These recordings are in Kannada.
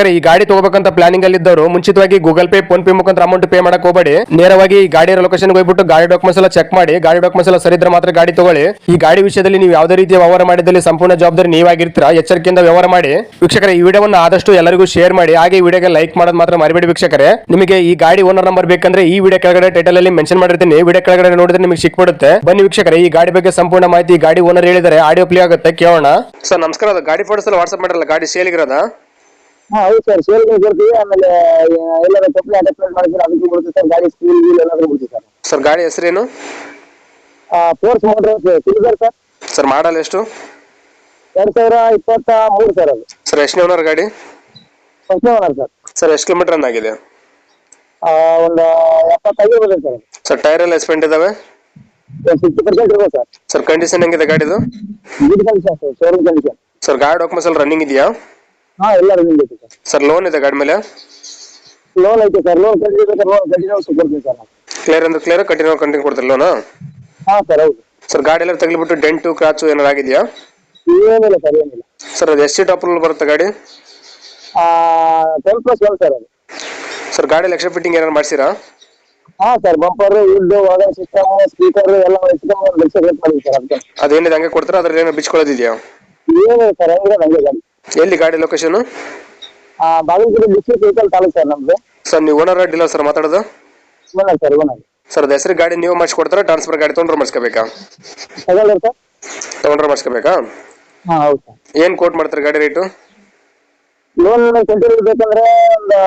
ವೀಕ್ಷಕರೇ ಈ ಗಾಡಿ ತಗೋಬೇಕಂತ ಪ್ಲಾನಿಂಗ್ ಅಲ್ಲಿ ಇದ್ದವರು ಮುಂಚಿತವಾಗಿ ಗೂಗಲ್ ಪೇ ಫೋನ್ ಪೇ ಮುಖಾಂತರ ಅಮೌಂಟ್ ಪೇ ಮಾಡಕ್ ಹೋಗಬೇಡಿ. ನೇರವಾಗಿ ಈ ಗಾಡಿಯ ಲೊಕೇಶನ್ ಹೋಗ್ಬಿಟ್ಟು ಗಾಡಿ ಡಾಕ್ಯುಮೆಂಟ್ಸ್ ಎಲ್ಲ ಚೆಕ್ ಮಾಡಿ, ಗಾಡಿ ಡಾಕ್ಯುಮೆಂಟ್ಸ್ ಎಲ್ಲ ಸರಿದ್ರೆ ಮಾತ್ರ ಗಾಡಿ ತಗೊಳ್ಳಿ. ಈ ಗಾಡಿ ವಿಷಯದಲ್ಲಿ ನೀವು ಯಾವುದೇ ರೀತಿಯ ವ್ಯವಹಾರ ಮಾಡಿದಲ್ಲಿ ಸಂಪೂರ್ಣ ಜವಾಬ್ದಾರಿ ನೀವಾಗಿರ್ತೀರಾ? ಎಚ್ಚರಿಕೆಯಿಂದ ವ್ಯವಹಾರ ಮಾಡಿ. ವೀಕ್ಷಕರೇ, ಈ ವಿಡಿಯೋವನ್ನು ಆದಷ್ಟು ಎಲ್ಲರಿಗೂ ಶೇರ್ ಮಾಡಿ. ಹಾಗೆ ಈ ವಿಡಿಯೋಗೆ ಲೈಕ್ ಮಾಡೋದು ಮಾತ್ರ ಮರಿಬೇಡಿ ವೀಕ್ಷಕರೇ. ನಿಮಗೆ ಈ ಗಾಡಿ ಓನರ್ ನಂಬರ್ ಬೇಕಂದ್ರೆ ಈ ವಿಡಿಯೋ ಕೆಳಗಡೆ ಟೈಟಲ್ ಅಲ್ಲಿ ಮೆನ್ಷನ್ ಮಾಡಿರ್ತೀನಿ. ವಿಡಿಯೋ ಕೆಳಗಡೆ ನೋಡಿದ್ರೆ ನಿಮಗೆ ಸಿಕ್ಬಿಡುತ್ತೆ. ಬನ್ನಿ ವೀಕ್ಷಕರೇ, ಈ ಗಾಡಿ ಬಗ್ಗೆ ಸಂಪೂರ್ಣ ಮಾಹಿತಿ ಗಾಡಿ ಓನರ್ ಹೇಳಿದರೆ ಆಡಿಯೋ ಪ್ಲೇ ಆಗುತ್ತೆ, ಕೇಳೋಣ. ಸರ್, ನಮಸ್ಕಾರ. ಗಾಡಿ ಫೋಟೋಸ್ ಎಲ್ಲ ವಾಟ್ಸ್ಆಪ್ ಮಾಡಿರಲ್ಲ, ಗಾಡಿ ಸೇಲಿಗಿರೋದ ಹಾ ಹೌದು ಸರ್ ಸೇಲ್ಗೆ ಕೊಡ್ತೀವಿ ಆಮೇಲೆ ಎಲ್ಲರ ಕಂಪ್ನಿ ಅಟ್ಯಾಚ್ಮೆಂಟ್ ಮಾಡಿದ್ರೆ ಅದಕ್ಕೆ ಬಿಡುತ್ತೆ ಸರ್ ಗಾಡಿ ಸ್ಕೂಲ್ ಗೀಲ್ ಏನಾದ್ರು ಬಿಡುತ್ತೆ ಸರ್ ಸರ್ ಗಾಡಿ ಹೆಸರೇನು? Force motor silver sir sir model ಎಷ್ಟು? ಎರಡ್ ಸಾವಿರ ಇಪ್ಪತ್ತ ಮೂರು ಸರ್ ಅದು. ಸರ್ ಎಷ್ಟು ಓನರ್ ಗಾಡಿ? ಓನರ್ ಸರ್ ಸರ್ ಎಷ್ಟು ಕಿಲೋಮೀಟರ್ ರನ್ ಆಗಿದೆ? ಒಂದು ಎಪ್ಪತ್ತೈದು ಬರುತ್ತೆ ಸರ್ ಸರ್ ಟೈರ್ ಎಲ್ಲ ಎಸ್ಪೆಂಟ್ ಇದಾವೆ? ಸಿಕ್ಸ್ಟಿ ಪರ್ಸೆಂಟ್ ಇರ್ಬೋದು ಸರ್ ಸರ್ ಕಂಡೀಷನ್ ಹೆಂಗಿದೆ ಗಾಡಿದು? Good condition sir showroom condition sir ಗಾಡಿ ಡಾಕ್ಯುಮೆಂಟ್ಸ್ ಎಲ್ಲ ರನ್ನಿಂಗ್ ಇದೆಯಾ? ಹಾ ಎಲ್ಲ ರನ್ನಿಂಗ್ ಐತೆ ಸರ್ ಸರ್ ಲೋನ್ ಇದೆ ಗಾಡಿ ಮೇಲೆ? ಲೋನ್ ಐತೆ ಸರ್ ಲೋನ್ ಕಂಟಿನ್ಯೂ ಬೇಕಾದ್ರೆ ಲೋನ್ ಕಂಟಿನ್ಯೂ ಕೊಡ್ತೀನಿ ಸರ್ ಕ್ಲಿಯರ್ ಅಂದ್ರೆ ಕ್ಲಿಯರ್ ಕಂಟಿನ್ಯೂ ಕಂಟಿನ್ಯೂ ಕೊಡ್ತಾರೆ ಲೋನ್ ಹಾ ಸರ್ ಹೌದು. ಸರ್ ಗಾಡಿ ಎಲ್ಲ ತಗ್ಲಿಬಿಟ್ಟು ಡೆಂಟು ಕ್ರಾಚು ಏನಾರು ಆಗಿದೆಯಾ? ಏನಿಲ್ಲ ಸರ್ ಏನಿಲ್ಲ. ಸರ್ ಅದು ಎಷ್ಟು ಟಾಪ್ ಅಪ್ರೂವಲ್ ಬರುತ್ತೆ ಗಾಡಿ? ಟೆನ್ ಪ್ಲಸ್ ಒನ್ ಸರ್ ಅದು. ಸರ್ ಗಾಡಿ ಲಕ್ಷ ಫಿಟ್ಟಿಂಗ್ ಏನಾರು ಮಾಡ್ಸಿರಾ? ಹಾ sir bumper window wagon system speaker ಎಲ್ಲ ಸಿಸ್ಟಮ್ ಲಕ್ಷ ರೇಟ್ ಮಾಡಿದ್ವಿ ಸರ್ ಅದಕ್ಕೆ. ಅದೇನಿದೆ ಹಂಗೆ ಕೊಡ್ತಾರೆ? ಅದ್ರಲ್ಲಿ ಏನೋ ಬಿಚ್ಕೊಳ್ಳೋದಿದೆಯಾ? ಏನಿಲ್ಲ ಸರ್ ಹಂಗೆ ನಂಗೆ ಗಾಡಿ. ಎಲ್ಲಿ ಗಾಡಿ ಲೊಕೇಶನ್ ಆ, Bagalkote district vehicle taluk sir ನಮ್ದು. ಸರ್ ನೀವು ಓನರ್ ಡೀಲರ್ ಸರ್ ಮಾತಾಡೋದು? ಓನರ್ ಸರ್ ಓನರ್ ಸರ್ ಅದು ಹೆಸರು ಗಾಡಿ ನೀವು ಮಾಡಿಸ್ಕೊಡ್ತಾರೆ ಟ್ರಾನ್ಸ್ಫರ್ ಗಾಡಿ ತೊಗೊಂಡ್ರೆ ಮಾಡಿಸ್ಕೋಬೇಕಾ? ತಗೊಳ್ಳಿ ಸರ್. ತೊಗೊಂಡ್ರೆ ಮಾಡಿಸ್ಕೋಬೇಕಾ? ಹಾ ಹೌದು ಸರ್. ಏನು ಕೋಟ್ ಮಾಡ್ತಾರೆ ಗಾಡಿ ರೇಟು ಲೋನ್ ಕಂಟಿನ್ಯೂ ಬೇಕಂದ್ರೆ ಒಂದು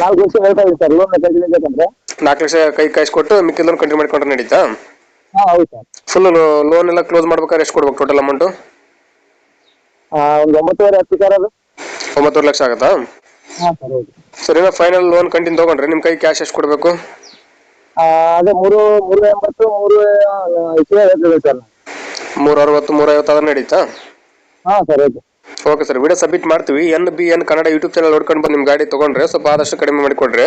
ನಾಲ್ಕು ವರ್ಷ ಹೇಳ್ತಾ ಇದ್ದೀವಿ ಸರ್ ಲೋನ್ ಕಂಟಿನ್ಯೂ ಬೇಕಂದ್ರೆ. ನಾಲ್ಕು ಲಕ್ಷ ಕೈ ಕಾಯಿಸಿ ಕೊಟ್ಟು ಲೋನ್ ಕಂಟಿನ್ಯೂ ಮಾಡ್ಕೊಂಡ್ರೆ ನಡೀತಾ? ಹಾ ಹೌದು ಸರ್. ಫುಲ್ ಲೋನ್ ಎಲ್ಲ ಕ್ಲೋಸ್ ಮಾಡ್ಬೇಕಾದ್ರೆ ಎಷ್ಟು ಕೊಡ್ಬೇಕು ಟೋಟಲ್ ಅಮೌಂಟು ಒಂದು ಒಂಬತ್ತುವರೆ ಹತ್ತು ಸರ್ ಅದು. ಒಂಬತ್ತುವರೆ ಲಕ್ಷ ಆಗುತ್ತಾ? ಹಾ ಸರ್ ಹೌದು. ಸರ್ ಏನೋ ಫೈನಲ್ ಲೋನ್ ಕಂಟಿನ್ಯೂ ತೊಗೊಂಡ್ರೆ ನಿಮ್ಮ ಕೈ ಕ್ಯಾಶ್ ಎಷ್ಟು ಕೊಡಬೇಕು? ಆ, ಅದೇ ಮೂರು ಮೂರು ಎಂಬತ್ತು ಮೂರು ಹೇಳ್ತದೆ ಸರ್ ಮೂರು ಅರವತ್ತು ಮೂರ ಐವತ್ತು ಆದ್ರೆ ನಡೀತಾ? ಹಾ ಸರ್ ಹೌದು. ಓಕೆ ಸರ್ ವಿಡಿಯೋ ಸಬ್ಮಿಟ್ ಮಾಡ್ತೀವಿ. N B N Kannada YouTube channel ನೋಡ್ಕೊಂಡು ಬಂದು ನಿಮ್ಮ ಗಾಡಿ ತಗೊಂಡ್ರೆ ಸ್ವಲ್ಪ ಆದಷ್ಟು ಕಡಿಮೆ ಮಾಡಿಕೊಡ್ರಿ.